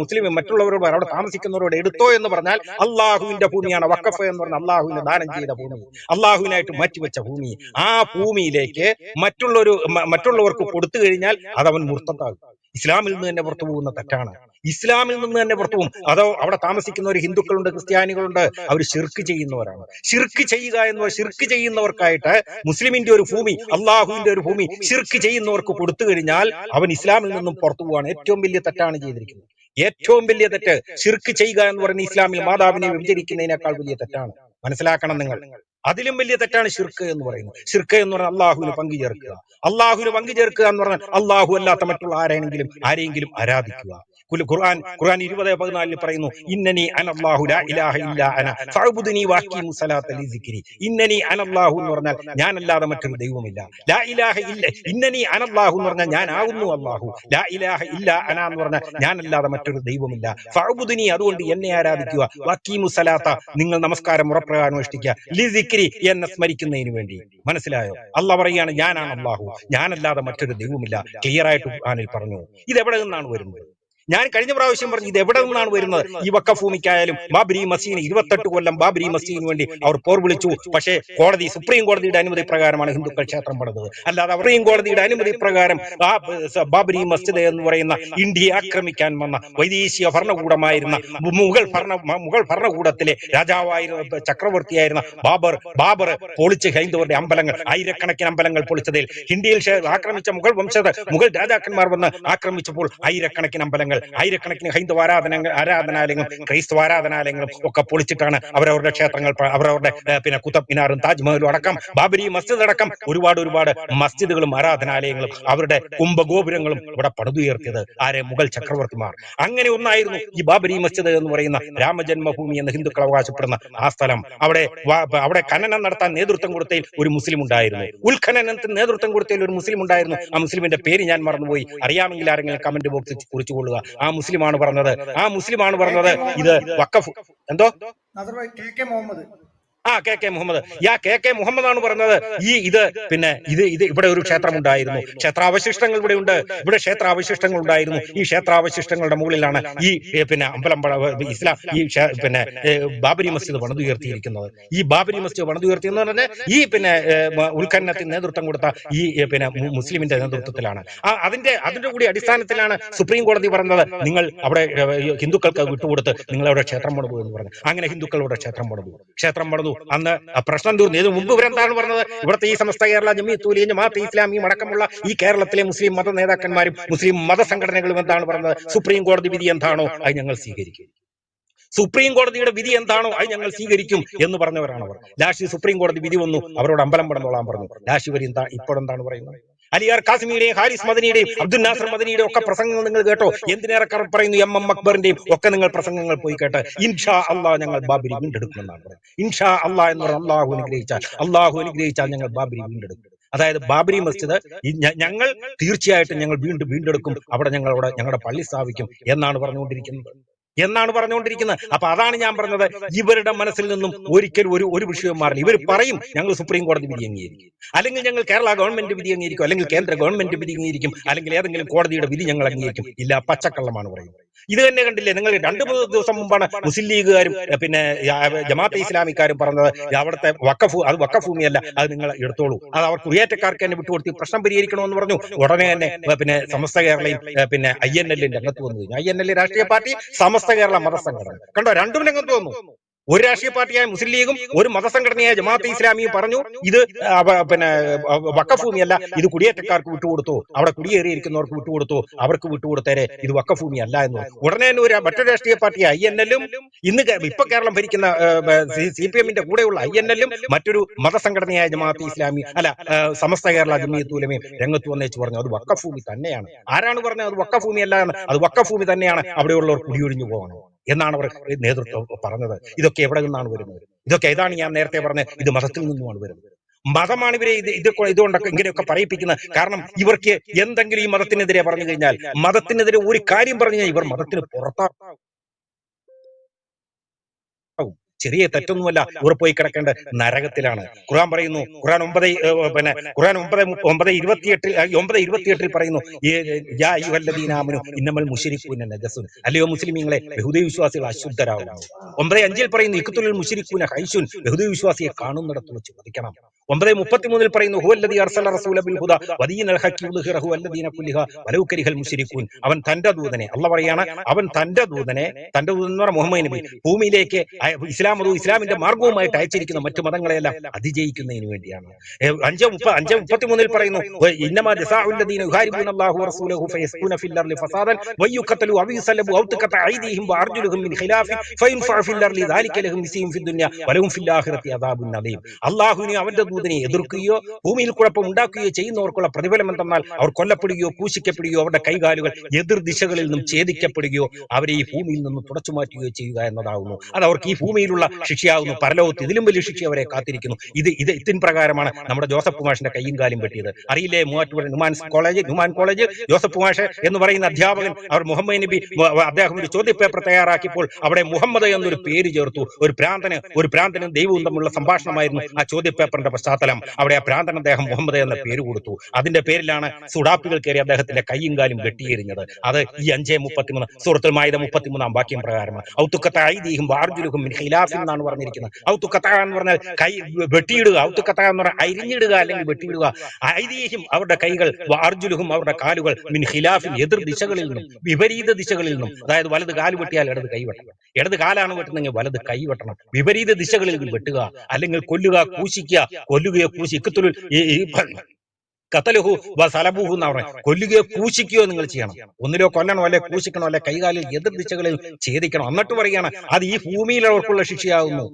മുസ്ലിം മറ്റുള്ളവരോട് അവിടെ താമസിക്കുന്നവരോട് എടുത്തോ എന്ന് പറഞ്ഞാൽ അള്ളാഹുവിന്റെ ഭൂമിയാണ് വക്കഫ് എന്ന് പറഞ്ഞ അള്ളാഹുവിന്റെ ദാനം ചെയ്ത ഭൂമി. അള്ളാഹുവിനായിട്ട് മാറ്റിവെച്ച ഭൂമി. ആ ഭൂമിയിലേക്ക് മറ്റുള്ളൊരു ഒരു മറ്റുള്ളവർക്ക് കൊടുത്തു കഴിഞ്ഞാൽ അത് അവൻ മുർത്തത്താകും ഇസ്ലാമിൽ നിന്ന് തന്നെ പുറത്തു പോകുന്ന തെറ്റാണ്. ഇസ്ലാമിൽ നിന്ന് തന്നെ പുറത്തു പോകും. അതോ അവിടെ താമസിക്കുന്ന ഒരു ഹിന്ദുക്കളുണ്ട് ക്രിസ്ത്യാനികളുണ്ട് അവർ ശിർക്ക് ചെയ്യുന്നവരാണ്. ശിർക്ക് ചെയ്യുക എന്ന് ഷിർക്ക് ചെയ്യുന്നവർക്കായിട്ട് മുസ്ലിമിന്റെ ഒരു ഭൂമി അള്ളാഹുവിന്റെ ഒരു ഭൂമി ശിർക്ക് ചെയ്യുന്നവർക്ക് കൊടുത്തു കഴിഞ്ഞാൽ അവൻ ഇസ്ലാമിൽ നിന്നും പുറത്തു പോവാണ്. ഏറ്റവും വലിയ തെറ്റാണ് ചെയ്തിരിക്കുന്നത്. ഏറ്റവും വലിയ തെറ്റ് ശിർക്ക് ചെയ്യുക എന്ന് പറയുന്ന ഇസ്ലാമിൽ മാതാവിനെ വിഭജിക്കുന്നതിനേക്കാൾ വലിയ തെറ്റാണ്. മനസ്സിലാക്കണം നിങ്ങൾ. അതിലും വലിയ തെറ്റാണ് ഷിർക്ക് എന്ന് പറയുന്നത്. ഷിർക്ക് എന്ന് പറഞ്ഞാൽ അള്ളാഹുവിന് പങ്കു ചേർക്കുക. അള്ളാഹുവിന് പങ്കു ചേർക്കുക എന്ന് പറഞ്ഞാൽ അള്ളാഹു അല്ലാത്ത മറ്റുള്ള ആരെങ്കിലും ആരെങ്കിലും ആരാധിക്കുക. ഖുർആൻ ഖുർആൻ ഇരുപത് പതിനാലിൽ പറയുന്നു ഇന്നനി അനല്ലാഹു ലാ ഇലാഹ ഇല്ലാ അന ഫഅബ്ദുനി വഅഖീമു സലാത ലിസിക്രി ഇന്നനി അനല്ലാഹു എന്ന് പറഞ്ഞാൽ ഞാനല്ലാതെ മറ്റൊരു ദൈവമില്ല. ലാ ഇലാഹ ഇല്ല ഇന്നനി അനല്ലാഹു എന്ന് പറഞ്ഞാൽ ഞാൻ ആകുന്നു അല്ലാഹു. ലാ ഇലാഹ ഇല്ല അന എന്ന് പറഞ്ഞാൽ ഞാനല്ലാതെ മറ്റൊരു ദൈവമില്ല. ഫഅബ്ദുനി അതുകൊണ്ട് എന്നെ ആരാധിക്കുക. വഅഖീമു സലാത്ത നിങ്ങൾ നമസ്കാരം ഉറപ്രകാരം അനുഷ്ഠിക്കുക. ലിസിക്രി എന്നെ സ്മരിക്കുന്നതിന് വേണ്ടി. മനസ്സിലായോ? അല്ല പറയാണ് ഞാനാണ് അള്ളാഹു ഞാനല്ലാതെ മറ്റൊരു ദൈവമില്ല. ക്ലിയർ ആയിട്ട് ഖുർആനിൽ പറഞ്ഞു. ഇത് എവിടെ നിന്നാണ് വരുന്നത്? ഞാൻ കഴിഞ്ഞ പ്രാവശ്യം പറഞ്ഞു ഇത് എവിടെ നിന്നാണ് വരുന്നത്? ഈ വക്കഫ് ഭൂമിക്കായാലും ബാബരി മസീന് ഇരുപത്തെട്ട് കൊല്ലം ബാബരി മസീന് വേണ്ടി അവർ പോർ വിളിച്ചു. പക്ഷേ കോടതി സുപ്രീം കോടതിയുടെ അനുമതി പ്രകാരമാണ് ഹിന്ദുക്കൾ ക്ഷേത്രം പണിതത്. അല്ലാതെ സുപ്രീം കോടതിയുടെ അനുമതി പ്രകാരം ആ ബാബരി മസ്ജിദ് എന്ന് പറയുന്ന ഇന്ത്യയെ ആക്രമിക്കാൻ വന്ന വൈദേശിക ഭരണകൂടമായിരുന്ന മുഗൾ ഭരണ മുഗൾ ഭരണകൂടത്തിലെ രാജാവായിരുന്ന ചക്രവർത്തിയായിരുന്ന ബാബർ ബാബർ പൊളിച്ച് ഹൈന്ദവരുടെ അമ്പലങ്ങൾ ആയിരക്കണക്കിന് അമ്പലങ്ങൾ പൊളിച്ചതിൽ ഇന്ത്യയിൽ ആക്രമിച്ച മുഗൾ വംശത മുഗൾ രാജാക്കന്മാർ വന്ന് ആക്രമിച്ചപ്പോൾ ആയിരക്കണക്കിന് അമ്പലങ്ങൾ ആയിരക്കണക്കിന് ഹൈന്ദവ ആരാധന ആരാധനാലയങ്ങളും ക്രൈസ്തവ ആരാധനാലയങ്ങളും ഒക്കെ പൊളിച്ചിട്ടാണ് അവരവരുടെ ക്ഷേത്രങ്ങൾ അവരവരുടെ പിന്നെ കുത്തബ് മിനാറും താജ്മഹലും അടക്കം ബാബരി മസ്ജിദ് അടക്കം ഒരുപാട് ഒരുപാട് മസ്ജിദുകളും ആരാധനാലയങ്ങളും അവരുടെ കുംഭഗോപുരങ്ങളും ഇവിടെ പടുതുയർത്തിയത് ആരെ? മുഗൾ ചക്രവർത്തിമാർ. അങ്ങനെ ഒന്നായിരുന്നു ഈ ബാബരി മസ്ജിദ് എന്ന് പറയുന്ന രാമജന്മഭൂമി എന്ന് ഹിന്ദുക്കൾ അവകാശപ്പെടുന്ന ആ സ്ഥലം. അവിടെ അവിടെ ഖനനം നടത്താൻ നേതൃത്വം കൊടുത്തതിൽ ഒരു മുസ്ലിം ഉണ്ടായിരുന്നു. ഉത്ഖനനത്തിന് നേതൃത്വം കൊടുത്തതിൽ ഒരു മുസ്ലിം ഉണ്ടായിരുന്നു. ആ മുസ്ലിമിന്റെ പേര് ഞാൻ മറന്നുപോയി. അറിയാമെങ്കിൽ ആരെങ്കിലും കമന്റ് ബോക്സിൽ കുറിച്ചുകൊള്ളുക ആ മുസ്ലിമാണ് പറഞ്ഞത്. ആ മുസ്ലിമാണ് പറഞ്ഞത്. ഇത് വക്കഫ് എന്തോ? K K Muhammad. ആ കെ കെ മുഹമ്മദ്. യാ കെ കെ മുഹമ്മദ് ആണ് പറഞ്ഞത്. ഈ ഇത് പിന്നെ ഇത് ഇത് ഇവിടെ ഒരു ക്ഷേത്രം ഉണ്ടായിരുന്നു ക്ഷേത്രാവശിഷ്ടങ്ങൾ ഇവിടെ ഉണ്ട്. ഇവിടെ ക്ഷേത്രാവശിഷ്ടങ്ങൾ ഉണ്ടായിരുന്നു. ഈ ക്ഷേത്രാവശിഷ്ടങ്ങളുടെ മുകളിലാണ് ഈ പിന്നെ അമ്പലം ഇസ്ലാം ഈ പിന്നെ ബാബരി മസ്ജിദ് പണിതുയർത്തിയിരിക്കുന്നത്. ഈ ബാബരി മസ്ജിദ് പണിതുയർത്തിയെന്ന് പറഞ്ഞാൽ ഈ പിന്നെ ഏ, ഉത്ഖനനത്തിന് നേതൃത്വം കൊടുത്ത ഈ പിന്നെ മുസ്ലിമിന്റെ നേതൃത്വത്തിലാണ്. അതിന്റെ അതിന്റെ കൂടി അടിസ്ഥാനത്തിലാണ് സുപ്രീം കോടതി പറഞ്ഞത് നിങ്ങൾ അവിടെ ഹിന്ദുക്കൾക്ക് വിട്ടുകൊടുത്ത് നിങ്ങൾ അവിടെ ക്ഷേത്രം പണിതു എന്ന് പറഞ്ഞു. അങ്ങനെ ഹിന്ദുക്കൾ അവിടെ ക്ഷേത്രം പണിതു. ക്ഷേത്രം പണിതു. അന്ന് പ്രശ്നം തീർന്നു ഇതിനു മുമ്പ് ഇവരെന്താണ് പറഞ്ഞത്? ഇവിടുത്തെ ഈ സമസ്ത കേരള ജമീത്തൂലി ജമാഅത്ത് ഇസ്ലാമിയും അടക്കമുള്ള ഈ കേരളത്തിലെ മുസ്ലിം മത നേതാക്കന്മാരും മുസ്ലിം മതസംഘടനകളും എന്താണ് പറഞ്ഞത്? സുപ്രീം കോടതി വിധി എന്താണോ അത് ഞങ്ങൾ സ്വീകരിക്കും. സുപ്രീം കോടതിയുടെ വിധി എന്താണോ അത് ഞങ്ങൾ സ്വീകരിക്കും എന്ന് പറഞ്ഞവരാണ് അവർ. ലാഷി സുപ്രീം കോടതി വിധി വന്നു. അവരോട് അമ്പലം പടം തോളാൻ പറഞ്ഞു. ലാഷി ഇവർ എന്താ ഇപ്പോഴെന്താണ് പറയുന്നത്? അലിയാർ കാസിമിയുടെയും ഹാരിസ് മദനിയുടെയും അബ്ദുൽ നാസർ മദനിയുടെയും ഒക്കെ പ്രസംഗങ്ങൾ നിങ്ങൾ കേട്ടോ? എന്തിനേറെ പറയുന്നു എം എം അക്ബറിന്റെയും ഒക്കെ നിങ്ങൾ പ്രസംഗങ്ങൾ പോയി കേട്ട്. ഇൻഷാ അള്ളാഹ് ഞങ്ങൾ ബാബരി വീണ്ടെടുക്കുമെന്നാണ് പറയുന്നത് ഇൻഷാ അള്ളാഹ് എന്ന് പറഞ്ഞാൽ അള്ളാഹു അനുഗ്രഹിച്ചാൽ അള്ളാഹു അനുഗ്രഹിച്ചാൽ ഞങ്ങൾ ബാബരി വീണ്ടെടുക്കും. അതായത് ബാബരി മസ്ജിദ് ഞങ്ങൾ തീർച്ചയായിട്ടും ഞങ്ങൾ വീണ്ടും വീണ്ടെടുക്കും. അവിടെ ഞങ്ങളവിടെ ഞങ്ങളുടെ പള്ളി സ്ഥാപിക്കും എന്നാണ് പറഞ്ഞുകൊണ്ടിരിക്കുന്നത്. എന്നാണ് പറഞ്ഞുകൊണ്ടിരിക്കുന്നത്. അപ്പൊ അതാണ് ഞാൻ പറഞ്ഞത്. ഇവരുടെ മനസ്സിൽ നിന്നും ഒരിക്കലും ഒരു ഒരു വിഷയം മാറില്ല. ഇവർ പറയും ഞങ്ങൾ സുപ്രീം കോടതി വിധി അംഗീകരിക്കും. അല്ലെങ്കിൽ ഞങ്ങൾ കേരള ഗവൺമെന്റ് വിധി അംഗീകരിക്കും. അല്ലെങ്കിൽ കേന്ദ്ര ഗവൺമെന്റ് വിധി അംഗീകരിക്കും. അല്ലെങ്കിൽ ഏതെങ്കിലും കോടതിയുടെ വിധി ഞങ്ങൾ അംഗീകരിക്കും. ഇല്ല പച്ചക്കള്ളമാണ് പറയുന്നത്. ഇത് തന്നെ കണ്ടില്ലേ? നിങ്ങൾ രണ്ട് മൂന്ന് ദിവസം മുമ്പാണ് മുസ്ലിം ലീഗുകാരും പിന്നെ ജമാഅത്തെ ഇസ്ലാമിക്കാരും പറഞ്ഞത് അവിടുത്തെ വക്കഫ് അത് വക്കഭൂമിയല്ല അത് നിങ്ങൾ എടുത്തോളൂ. അത് അവർ കുറിയേറ്റക്കാർക്ക് തന്നെ വിട്ടുകൊടുത്ത് പ്രശ്നം പരിഹരിക്കണമെന്ന് പറഞ്ഞു. ഉടനെ തന്നെ പിന്നെ സമസ്ത കേരളയും പിന്നെ ഐ എൻ എല്ലിന്റെ രംഗത്ത് വന്നു. ഐ എൻ എൽ രാഷ്ട്രീയ പാർട്ടി സമസ്ത കേരള മതസംഘടന. കണ്ടോ? രണ്ടും രംഗത്ത് വന്നു. ഒരു രാഷ്ട്രീയ പാർട്ടിയായ മുസ്ലിം ലീഗും ഒരു മതസംഘടനയായ ജമാഅത്ത് ഇസ്ലാമിയും പറഞ്ഞു ഇത് പിന്നെ വക്കഭൂമിയല്ല ഇത് കുടിയേറ്റക്കാർക്ക് വിട്ടുകൊടുത്തു അവിടെ കുടിയേറിയിരിക്കുന്നവർക്ക് വിട്ടുകൊടുത്തു അവർക്ക് വിട്ടുകൊടുത്തേരെ ഇത് വക്കഫ് ഭൂമി അല്ല എന്ന്. ഉടനെ തന്നെ ഒരു മറ്റൊരു രാഷ്ട്രീയ പാർട്ടി ഐ എൻ എല്ലും ഇന്ന് ഇപ്പൊ കേരളം ഭരിക്കുന്ന സി പി എമ്മിന്റെ കൂടെയുള്ള ഐ എൻ എല്ലും മറ്റൊരു മതസംഘടനയായ ജമാഅത്ത് ഇസ്ലാമി അല്ല സമസ്ത കേരള ജമീയത്തൂലമയും രംഗത്ത് വന്നേച്ച് പറഞ്ഞു അത് വക്കഭൂമി തന്നെയാണ്. ആരാണ് പറഞ്ഞത് അത് വക്കഫ് ഭൂമി അല്ല അത് വക്കഭൂമി തന്നെയാണ് അവിടെയുള്ളവർ കുടിയൊഴിഞ്ഞു പോകണം. എന്നാണ് അവർ നേതൃത്വം പറഞ്ഞത്. ഇതൊക്കെ എവിടെ നിന്നാണ് വരുന്നത്? ഇതൊക്കെ ഏതാണ് ഞാൻ നേരത്തെ പറഞ്ഞത് ഇത് മതത്തിൽ നിന്നുമാണ് വരുന്നത്. മതമാണ് ഇവരെ ഇത് ഇത് ഇതുകൊണ്ടൊക്കെ ഇങ്ങനെയൊക്കെ പറയിപ്പിക്കുന്നത്. കാരണം ഇവർക്ക് എന്തെങ്കിലും ഈ മതത്തിനെതിരെ പറഞ്ഞു കഴിഞ്ഞാൽ മതത്തിനെതിരെ ഒരു കാര്യം പറഞ്ഞു കഴിഞ്ഞാൽ ഇവർ മതത്തിന് പുറത്താകും ചെറിയ തെറ്റൊന്നുമല്ല ഉറപ്പോയി പോയി കിടക്കേണ്ട നരകത്തിലാണ്. ഖുർആൻ പറയുന്നു ഖുർആൻ ഒമ്പത് പിന്നെ ഖുർആൻ ഒമ്പത് ഒമ്പത് ഇരുപത്തിയെട്ടിൽ ഒമ്പത് ഇരുപത്തിയെട്ടിൽ പറയുന്നു ഇന്നമൽ മുശ്രിക്കൂന നജസുൻ. അല്ലയോ മുസ്ലിമീങ്ങളെ ബഹുദൈ വിശ്വാസികൾ അശുദ്ധരാകുന്നു ഒമ്പത് അഞ്ചിൽ പറയുന്നു ഇക്കത്തുൽ മുശ്രിക്കൂന ഹൈശുൻ. ബഹുദൈ വിശ്വാസിയെ കാണുന്നിടത്ത് വെച്ച് വധിക്കണം ഒമ്പത് മുപ്പത്തിമൂന്നിൽ പറയുന്നു അർസല വദീനൽ അവൻ തന്റെ ദൂതനെ അല്ല പറയാണ് അവൻ തന്റെ ദൂതനെ തന്റെ ദൂതൻ എന്ന് പറഞ്ഞ മുഹമ്മദ് നബി ഭൂമിയിലേക്ക് ഇസ്ലാം മതവും ഇസ്ലാമിന്റെ മാർഗവുമായിട്ട് അയച്ചിരിക്കുന്ന മറ്റു മതങ്ങളെല്ലാം അതിജയിക്കുന്നതിന് വേണ്ടിയാണ്. അഞ്ച് മുപ്പ അഞ്ച് മുപ്പത്തിമൂന്നിൽ പറയുന്നു "വ ഇന്നമാ യുഹാരിബൂന അല്ലാഹു റസൂലഹു ഔ മിൻ ഖിലാഫി ലഹും ഫിൽ അദാബുൻ അവന്റെ ദൂതനെ എതിർക്കുകയോ ഭൂമിയിൽ കുഴപ്പം ഉണ്ടാക്കുകയോ ചെയ്യുന്നവർക്കുള്ള പ്രതിഫലം എന്തെന്നാൽ അവർ കൊല്ലപ്പെടുകയോ ക്രൂശിക്കപ്പെടുകയോ അവരുടെ കൈകാലുകൾ എതിർ ദിശകളിൽ നിന്നും ഛേദിക്കപ്പെടുകയോ അവരെ ഈ ഭൂമിയിൽ നിന്നും തുടച്ചു മാറ്റുകയോ ചെയ്യുക എന്നതാകുന്നു അത് അവർക്ക് ഈ ഭൂമിയിലുള്ള ശിക്ഷയാകുന്നു. പരലോകത്ത് ഇതിലും വലിയ ശിക്ഷ അവരെ കാത്തിരിക്കുന്നു. ഇത് ഇത് ഇതിൻ പ്രകാരമാണ് നമ്മുടെ ജോസഫ് കുമാഷിന്റെ കൈയും കാലും വെട്ടിയത് അറിയില്ലേ Muvattupuzha Numan college Numan college Joseph കുമാഷ് എന്ന് പറയുന്ന അധ്യാപകൻ അവർ മുഹമ്മദ് നബി അദ്ദേഹം ഒരു ചോദ്യപേപ്പർ തയ്യാറാക്കിയപ്പോൾ അവിടെ മുഹമ്മദ് എന്നൊരു പേര് ചേർത്തു. ഒരു പ്രാന്തന് ഒരു പ്രാന്തനും ദൈവവും തമ്മിലുള്ള സംഭാഷണമായിരുന്നു ആ ചോദ്യപേപ്പറിന്റെ പശ്ചാത്തലം. അവിടെ ആ ഭ്രാന്തൻ അദ്ദേഹം മുഹമ്മദ് എന്ന പേര് കൊടുത്തു. അതിന്റെ പേരിലാണ് സുഡാപ്പികൾ കയറി അദ്ദേഹത്തിന്റെ കൈയും കാലും വെട്ടിയെറിഞ്ഞത്. അത് ഈ അഞ്ചേ മുപ്പത്തിമൂന്ന് സൂറത്തുൽ മായുധ മുപ്പത്തിമൂന്നാം വാക്യം പ്രകാരമാണ്. ഔത്തുക്കത്ത ഐദീഹും വാർജുലുഹും എന്നാണ് പറഞ്ഞിരിക്കുന്നത്. ഔത്തുക്കത്ത എന്ന് പറഞ്ഞാൽ കൈ വെട്ടിയിടുക ഔത്തുക്കത്ത എന്ന് പറഞ്ഞാൽ അരിഞ്ഞിടുക അല്ലെങ്കിൽ വെട്ടിയിടുക. ഐതിഹ്യം അവരുടെ കൈകൾ വാർജുലുഹും അവരുടെ കാലുകൾ മിൻ ഖിലാഫിൻ എതിർ ദിശകളിൽ നിന്നും വിപരീത ദിശകളിൽ നിന്നും. അതായത് വലത് കാൽ വെട്ടിയാൽ ഇടത് കൈ വെട്ടണം. ഇടത് കാലാണ് വെട്ടുന്നെങ്കിൽ വലത് കൈ വെട്ടണം. വിപരീത ദിശകളിൽ വെട്ടുക അല്ലെങ്കിൽ കൊല്ലുക കൂശിക്കുക കൊല്ലുകയോ കൂശി ഇക്കത്തുൽ ഈ കത്തലുഹു സലബുഹു എന്നാ പറയുന്നത് കൊല്ലുകയോ ക്രൂശിക്കുകയോ നിങ്ങൾ ചെയ്യണം. ഒന്നിലോ കൊല്ലണോ അല്ലെ ക്രൂശിക്കണോ അല്ലെ കൈകാലിൽ എതിർ ദിശകളിൽ ഛേദിക്കണം. എന്നിട്ട് പറയുകയാണ് അത് ഈ ഭൂമിയിൽ അവർക്കുള്ള ശിക്ഷയാകുന്നു.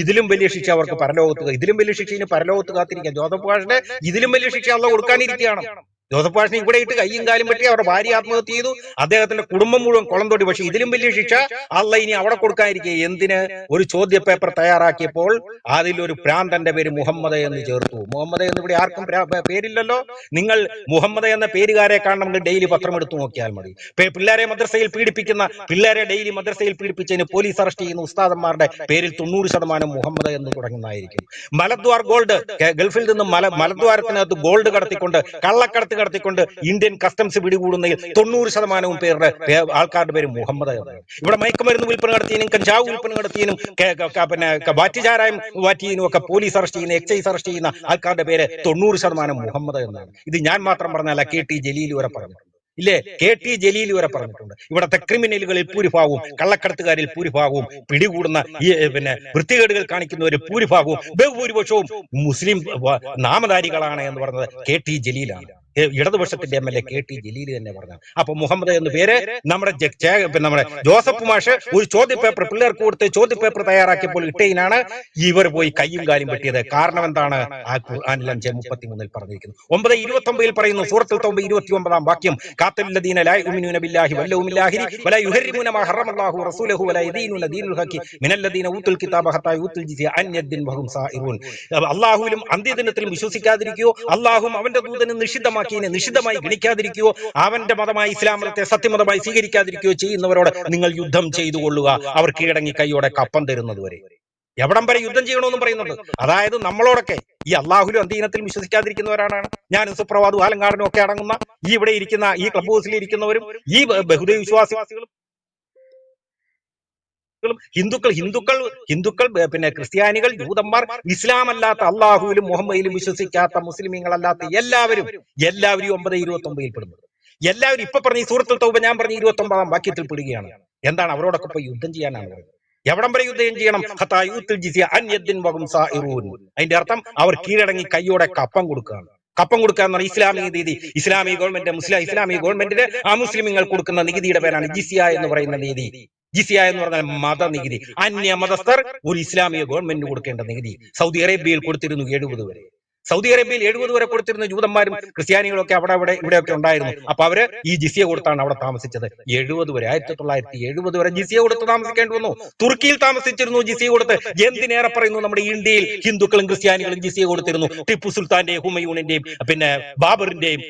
ഇതിലും വലിയ ശിക്ഷ അവർക്ക് പരലോകത്ത് ഇതിലും വലിയ ശിക്ഷ ഇനി പരലോകത്ത് കാത്തിരിക്കാം. ജോസഫ് ഇതിലും വലിയ ശിക്ഷ അള്ള കൊടുക്കാനിരിക്കുകയാണ്. ജോസഫ് പാഷിനെ ഇവിടെ ഇട്ട് കയ്യും കാലും പറ്റി അവരുടെ ഭാര്യ ആത്മഹത്യ ചെയ്തു. അദ്ദേഹത്തിന്റെ കുടുംബം മുഴുവൻ കുളം തൊടി. പക്ഷെ ഇതിലും വലിയ ശിക്ഷ അല്ല ഇനി അവിടെ കൊടുക്കാതിരിക്കുക എന്തിന്? ഒരു ചോദ്യ പേപ്പർ തയ്യാറാക്കിയപ്പോൾ അതിലൊരു പ്രാന്തന്റെ പേര് മുഹമ്മദ് എന്ന് ചേർത്തു. മുഹമ്മദ് എന്ന് ഇവിടെ ആർക്കും പ്രാ- പേരില്ലല്ലോ. നിങ്ങൾ മുഹമ്മദ് എന്ന പേരുകാരെ കാണണമെങ്കിൽ ഡെയിലി പത്രം എടുത്തു നോക്കിയാൽ മതി. പിള്ളേരെ മദ്രസയിൽ പീഡിപ്പിക്കുന്ന പിള്ളേരെ ഡെയിലി മദ്രസയിൽ പീഡിപ്പിച്ചതിന് പോലീസ് അറസ്റ്റ് ചെയ്യുന്ന ഉസ്താദന്മാരുടെ പേരിൽ തൊണ്ണൂറ് ശതമാനം മുഹമ്മദ് എന്ന് തുടങ്ങുന്നതായിരിക്കും. മലദ്വാർ ഗോൾഡ് ഗൾഫിൽ നിന്ന് മല മലദ്വാരത്തിനകത്ത് ഗോൾഡ് കടത്തിക്കൊണ്ട് കള്ളക്കടത്ത് കടത്തിക്കൊണ്ട് ഇന്ത്യൻ കസ്റ്റംസ് പിടികൂടുന്നതിൽ തൊണ്ണൂറ് ശതമാനവും പേരുടെ ആൾക്കാരുടെ പേര് മുഹമ്മദ് എന്നാണ്. ഇവിടെ മയക്കുമരുന്ന് വിൽപ്പന നടത്തിയതിനും കഞ്ചാവ് വിൽപ്പന നടത്തിയതിനും പിന്നെ വാറ്റുചാരായം വാറ്റിയതിനും ഒക്കെ പോലീസ് അറസ്റ്റ് ചെയ്യുന്ന എക്സൈസ് അറസ്റ്റ് ചെയ്യുന്ന ആൾക്കാരുടെ പേര് തൊണ്ണൂറ് ശതമാനം മുഹമ്മദ് എന്നാണ്. ഇത് ഞാൻ മാത്രം പറഞ്ഞല്ല കെ ടി ജലീൽ വരെ പറഞ്ഞിട്ടുണ്ട്. ഇല്ലേ? കെ ടി ജലീൽ വരെ പറഞ്ഞിട്ടുണ്ട്. ഇവിടത്തെ ക്രിമിനലുകളിൽ ഭൂരിഭാഗവും കള്ളക്കടത്തുകാരിൽ ഭൂരിഭാഗവും പിടികൂടുന്ന ഈ പിന്നെ വൃത്തികേടുകൾ കാണിക്കുന്നവരിൽ ഭൂരിഭാഗവും ബഹുഭൂരിപക്ഷവും മുസ്ലിം നാമധാരികളാണ് എന്ന് പറഞ്ഞത് കെ ടി ജലീലാണ്. ഇടതുപക്ഷത്തിന്റെ M L A K T Jaleel തന്നെ പറഞ്ഞു. അപ്പൊ മുഹമ്മദ് എന്ന പേര് നമ്മുടെ നമ്മുടെ ജോസഫ് മാഷ് ഒരു ചോദ്യ പേപ്പർ പിള്ളേർക്ക് കൊടുത്ത് ചോദ്യ പേപ്പർ തയ്യാറാക്കിയപ്പോൾ ഇട്ടയിനാണ് ഇവർ പോയി കയ്യും കാലും പറ്റിയത് കാരണം എന്താണ്? ആ ഖുർആനിൽ അഞ്ച് മുപ്പത്തിമൂന്നിൽ പറഞ്ഞിരിക്കുന്നു. ഒമ്പത് ഇരുപത്തി ഒമ്പതിൽ പറയുന്നു സൂറത്തിൽ തൊമ്പത് ഇരുപത്തി ഒമ്പതാം വാക്യം കാത്തല്ലദീന ലാ യുമിനൂന ബില്ലാഹി വല്ലൗമിൽ ആഖിരി വലാ യുഹർരിമൂന മാ ഹറമല്ലാഹു റസൂലഹു വലാ യദീനുന ദീനുൽ ഹഖി മിനല്ലദീന ഊത്തുൽ കിതാബ ഹത്താ യൂത്തുൽ ജിസിയ അൻ യദ്ദിൻ വഹും സായിറൂൻ അള്ളാഹുവിലും അന്ത്യദിനത്തിലും വിശ്വസിക്കാതിരിക്കുകയോ അള്ളാഹും അവന്റെ ദൂതനെ നിഷിദ്ധമാക്കിയതിനെ നിഷിദ്ധമായി ഗണിക്കാതിരിക്കുകയോ അവന്റെ മതമായി ഇസ്ലാം മതത്തെ സത്യമതമായി സ്വീകരിക്കാതിരിക്കുകയോ ചെയ്യുന്നവരോട് നിങ്ങൾ യുദ്ധം ചെയ്തു കൊള്ളുക അവർ കീഴടങ്ങി കൈയോടെ കപ്പം തരുന്നത് വരെ. എവിടം വരെ യുദ്ധം ചെയ്യണമെന്നും പറയുന്നുണ്ട്. അതായത് നമ്മളോടൊക്കെ ഈ അള്ളാഹുലും അന്തീനത്തിൽ വിശ്വസിക്കാതിരിക്കുന്നവരാണ്. ഞാനും സുപ്രഭാതും ആലങ്കാടനും ഒക്കെ അടങ്ങുന്ന ഈ ഇവിടെ ഇരിക്കുന്ന ഈ ക്ലബ് ഹൗസിൽ ഇരിക്കുന്നവരും ഈ ബഹുദൈവ വിശ്വാസികളും ഹിന്ദുക്കൾ ഹിന്ദുക്കൾ ഹിന്ദുക്കൾ പിന്നെ ക്രിസ്ത്യാനികൾ ജൂതന്മാർ ഇസ്ലാം അല്ലാത്ത അള്ളാഹുവിലും മുഹമ്മയിലും വിശ്വസിക്കാത്ത മുസ്ലിമീങ്ങളല്ലാത്ത എല്ലാവരും എല്ലാവരും ഒമ്പത് ഇരുപത്തി ഒമ്പതിൽ പെടുന്നത് എല്ലാവരും ഇപ്പൊ പറഞ്ഞ ഈ സൂറത്തുൽ തൗബ ഞാൻ പറഞ്ഞ ഇരുപത്തി ഒമ്പതാം വാക്യത്തിൽ പെടുകയാണ്. എന്താണ്? അവരോടൊക്കെ പോയി യുദ്ധം ചെയ്യാനാണ് പറയുന്നത്. എവിടം വരെ യുദ്ധം ചെയ്യണം. അതിന്റെ അർത്ഥം അവർ കീഴടങ്ങി കൈയോടെ കപ്പം കൊടുക്കുകയാണ്. കപ്പം കൊടുക്കുക എന്ന് പറഞ്ഞാൽ ഇസ്ലാമിക നീതി ഇസ്ലാമിക ഗവൺമെന്റ് മുസ്ലിം ഇസ്ലാമിക ഗവൺമെന്റിന് ആ മുസ്ലിമുകൾ കൊടുക്കുന്ന നികുതിയുടെ പേരാണ് ജിസിയ എന്ന് പറയുന്ന നീതി ജിസിയ എന്ന് പറഞ്ഞാൽ മതനികുതി. അന്യ മതസ്ഥർ ഒരു ഇസ്ലാമിക ഗവൺമെന്റിന് കൊടുക്കേണ്ട നികുതി. സൗദി അറേബ്യയിൽ കൊടുത്തിരുന്നു എഴുപത് വരെ. സൗദി അറേബ്യയിൽ എഴുപത് വരെ കൊടുത്തിരുന്ന ജൂതന്മാരും ക്രിസ്ത്യാനികളും ഒക്കെ അവിടെ അവിടെ ഇവിടെയൊക്കെ ഉണ്ടായിരുന്നു. അപ്പൊ അവർ ഈ ജിസിയ കൊടുത്താണ് അവിടെ താമസിച്ചത്. എഴുപത് വരെ ആയിരത്തി തൊള്ളായിരത്തി എഴുപത് വരെ ജിസിയ കൊടുത്ത് താമസിക്കേണ്ടി വന്നു. തുർക്കിയിൽ താമസിച്ചിരുന്നു ജിസിയ കൊടുത്ത്. എന്തിനേറെ പറയുന്നു നമ്മുടെ ഇന്ത്യയിൽ ഹിന്ദുക്കളും ക്രിസ്ത്യാനികളും ജിസിയ കൊടുത്തിരുന്നു. ടിപ്പു സുൽത്താന്റെയും ഹുമയൂണിന്റെയും പിന്നെ ബാബറിന്റെയും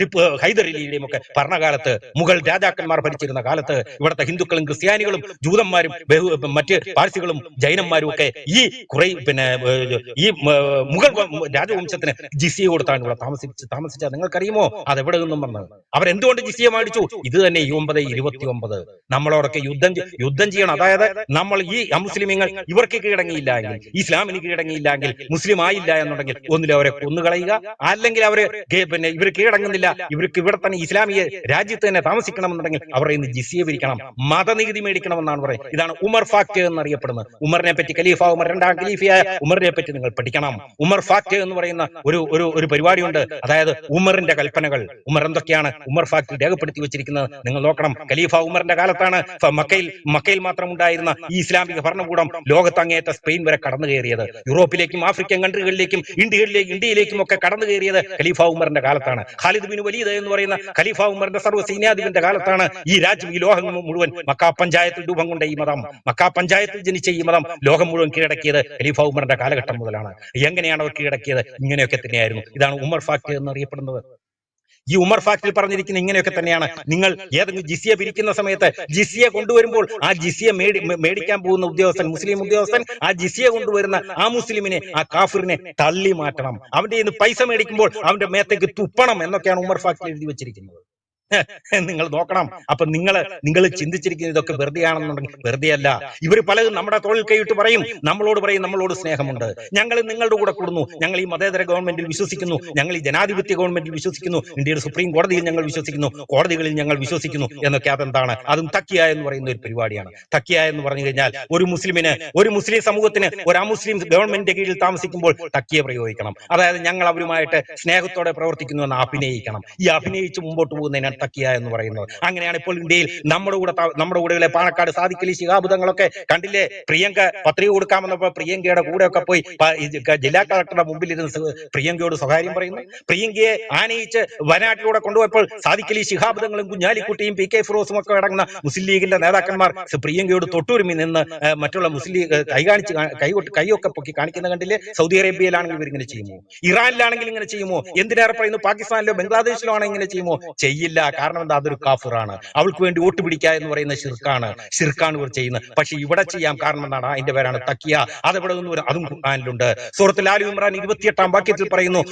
ടിപ്പു ഹൈദരലിയുടെയും ഒക്കെ ഭരണകാലത്ത് മുഗൾ രാജാക്കന്മാർ ഭരിച്ചിരുന്ന കാലത്ത് ഇവിടുത്തെ ഹിന്ദുക്കളും ക്രിസ്ത്യാനികളും ജൂതന്മാരും ബഹു മറ്റ് പാർസികളും ജൈനന്മാരും ഒക്കെ ഈ കുറെ പിന്നെ ഈ മുഗൾ വ- രാജവംശത്തിന് ജിസിയ കൊടുത്താണ് ഇവിടെ താമസിച്ച് താമസിച്ച. നിങ്ങൾക്കറിയുമോ? അത് എവിടെ നിന്നും വന്നത് അവരെന്തുകൊണ്ട് ജിസിയ മേടിച്ചു ഇത് തന്നെ ഈ ഒമ്പത് ഇരുപത്തി ഒമ്പത് നമ്മളോടൊക്കെ യുദ്ധം യുദ്ധം ചെയ്യണം. അതായത് നമ്മൾ ഈ മുസ്ലിമീങ്ങൾ ഇവർക്ക് കീഴടങ്ങിയില്ല എങ്കിൽ ഇസ്ലാമിന് കീഴടങ്ങിയില്ല എങ്കിൽ മുസ്ലിം ആയില്ല എന്നുണ്ടെങ്കിൽ ഒന്നിൽ അവരെ കൊന്നുകളയുക. അല്ലെങ്കിൽ അവർ പിന്നെ ഇവർ കീഴടങ്ങുന്നില്ല. ഇവർക്ക് ഇവിടെ തന്നെ ഇസ്ലാമിക രാജ്യത്ത് തന്നെ താമസിക്കണമെന്നുണ്ടെങ്കിൽ അവരെ ഇന്ന് ജിസിയ പിരിക്കണം മതനികുതി മേടിക്കണമെന്നാണ് പറയുന്നത്. ഇതാണ് ഉമർ ഫാക്ട് എന്നറിയപ്പെടുന്നത്. ഉമറിനെ പറ്റി ഖലീഫ ഉമർ രണ്ടാം ഖലീഫയായ ഉമറിനെ പറ്റി നിങ്ങൾ പഠിക്കണം. ഉമർ ഫാക്ട് എന്ന് പറയുന്ന ഒരു ഒരു ഒരു പരിപാടിയുണ്ട്. അതായത് ഉമറിന്റെ കൽപ്പനകൾ. ഉമർ എന്തൊക്കെയാണ് ഉമർ ഫാക്ട് രേഖപ്പെടുത്തി വെച്ചിരിക്കുന്നത്? നിങ്ങൾ നോക്കണം. ഖലീഫ ഉമറിന്റെ കാലത്താണ് മക്കയിൽ മക്കയിൽ മാത്രം ഉണ്ടായിരുന്ന ഈ ഇസ്ലാമിക ഭരണകൂടം ലോകത്ത് അങ്ങേറ്റ സ്പെയിൻ വരെ കടന്നു കയറിയത് യൂറോപ്പിലേക്കും ആഫ്രിക്കൻ കൺട്രികളിലേക്കും ഇന്ത്യയിലേക്കും ഇന്ത്യയിലേക്കും ഒക്കെ കടന്നു കയറിയത് ഖലീഫ ഉമറിന്റെ കാലത്താണ്. ഖാലിദ് ബിൻ വലീദ് എന്ന് പറയുന്ന ഖലീഫ ഉമറിന്റെ സർവ സൈന്യാധിപന്റെ കാലത്താണ് ഈ രാജ്യം ഈ ലോകം മുഴുവൻ മക്കാ പഞ്ചായത്തിൽ രൂപം കൊണ്ട ഈ മതം. മക്കാ പഞ്ചായത്തിൽ ജനിച്ച ഈ മതം ലോകം മുഴുവൻ കീഴടക്കിയത് ഖലീഫ ഉമറിന്റെ കാലഘട്ടം മുതലാണ്. എങ്ങനെയാണ് അവർ കീഴടക്കിയത്? ഇങ്ങനെയൊക്കെ തന്നെയായിരുന്നു. ഇതാണ് ഉമർ ഫാക്ട് എന്നറിയപ്പെടുന്നത്. ഈ ഉമർ ഫാക്ടിൽ പറഞ്ഞിരിക്കുന്ന ഇങ്ങനെയൊക്കെ തന്നെയാണ്. നിങ്ങൾ ഏതെങ്കിലും ജിസിയ പിരിക്കുന്ന സമയത്ത് ജിസിയ കൊണ്ടുവരുമ്പോൾ ആ ജിസിയ മേടി മേടിക്കാൻ പോകുന്ന ഉദ്യോഗസ്ഥൻ മുസ്ലിം ഉദ്യോഗസ്ഥൻ ആ ജിസിയ കൊണ്ടുവരുന്ന ആ മുസ്ലിമിനെ ആ കാഫിറിനെ തള്ളി മാറ്റണം അവന്റെ ഇന്ന് പൈസ മേടിക്കുമ്പോൾ അവന്റെ മേത്തേക്ക് തുപ്പണം എന്നൊക്കെയാണ് ഉമർ ഫാക്ടിൽ എഴുതി വെച്ചിരിക്കുന്നത്. നിങ്ങൾ നോക്കണം. അപ്പൊ നിങ്ങൾ നിങ്ങൾ ചിന്തിച്ചിരിക്കുന്ന ഇതൊക്കെ വെറുതെ ആണെന്നുണ്ടെങ്കിൽ വെറുതെ അല്ല. ഇവർ പലതും നമ്മുടെ തോളിൽ കൈയിട്ട് പറയും. നമ്മളോട് പറയും നമ്മളോട് സ്നേഹമുണ്ട്. ഞങ്ങൾ നിങ്ങളുടെ കൂടെ കൂടുന്നു. ഞങ്ങൾ ഈ മതേതര ഗവൺമെന്റിൽ വിശ്വസിക്കുന്നു. ഞങ്ങൾ ഈ ജനാധിപത്യ ഗവൺമെന്റിൽ വിശ്വസിക്കുന്നു. ഇന്ത്യയുടെ സുപ്രീം കോടതിയിൽ ഞങ്ങൾ വിശ്വസിക്കുന്നു. കോടതികളിൽ ഞങ്ങൾ വിശ്വസിക്കുന്നു എന്നൊക്കെ അതെന്താണ് അതും തക്കിയ എന്ന് പറയുന്ന ഒരു പരിപാടിയാണ്. തക്കിയ എന്ന് പറഞ്ഞു കഴിഞ്ഞാൽ ഒരു മുസ്ലിമിന് ഒരു മുസ്ലിം സമൂഹത്തിന് ഒരു അമുസ്ലിം ഗവൺമെന്റിന്റെ കീഴിൽ താമസിക്കുമ്പോൾ തക്കിയ പ്രയോഗിക്കണം. അതായത് ഞങ്ങൾ അവരുമായിട്ട് സ്നേഹത്തോടെ പ്രവർത്തിക്കുന്നു എന്ന് അഭിനയിക്കണം. ഈ അഭിനയിച്ച് മുമ്പോട്ട് പോകുന്നതിനാണ് തക്കിയ എന്ന് പറയുന്നത്. അങ്ങനെയാണ് ഇപ്പോൾ ഇന്ത്യയിൽ നമ്മുടെ കൂടെ നമ്മുടെ കൂടെയുള്ള പാണക്കാട് സാധിക്കലി ശിഹാബുദങ്ങളൊക്കെ കണ്ടില്ലേ? പ്രിയങ്ക പത്രിക കൊടുക്കാമെന്നപ്പോ പ്രിയങ്കയുടെ കൂടെ ഒക്കെ പോയി ജില്ലാ കളക്ടറുടെ മുമ്പിൽ ഇരുന്ന് പ്രിയങ്കയോട് സ്വകാര്യം പറയുന്നു. പ്രിയങ്കയെ ആനയിച്ച് വയനാട്ടിലൂടെ കൊണ്ടുപോയപ്പോൾ സാധിക്കലി ശിഹാബുദങ്ങളും കുഞ്ഞാലിക്കുട്ടിയും പി കെ ഫിറോസും ഒക്കെ അടങ്ങുന്ന മുസ്ലിം ലീഗിന്റെ നേതാക്കന്മാർ പ്രിയങ്കയോട് തൊട്ടുരുമി നിന്ന് മറ്റുള്ള മുസ്ലിം ലീഗ് കൈ കാണിച്ച് കാ- കൈയൊക്കെ പൊക്കി കാണിക്കുന്ന കണ്ടില്ലേ? സൗദി അറേബ്യയിലാണെങ്കിൽ ഇവരിങ്ങനെ ഇങ്ങനെ ചെയ്യുമോ? ഇറാനിലാണെങ്കിൽ ഇങ്ങനെ ചെയ്യുമോ? എന്തിനേറെ പറയുന്നു? പാകിസ്ഥാനിലോ ബംഗ്ലാദേശിലോ ആണെങ്കിൽ ഇങ്ങനെ ചെയ്യുമോ? ചെയ്യില്ല. കാരണം എന്താ? അതൊരു കാഫിറാണ്. അവൾക്ക് വേണ്ടി വോട്ട് പിടിക്കുക എന്ന് പറയുന്ന ഷിർക്കാണ് ഷിർക്കാണ് ഇവർ ചെയ്യുന്നത്. പക്ഷെ ഇവിടെ ചെയ്യാം. കാരണം എന്താണ്? അതിന്റെ പേരാണ് തക്കിയ അതെവിടെ നിന്ന് അതും ഖുർആാനിലുണ്ട്. സൂറത്ത് ലാലു ഇമ്രാൻ ഇരുപത്തിയെട്ടാം വാക്യത്തിൽ പറയുന്നു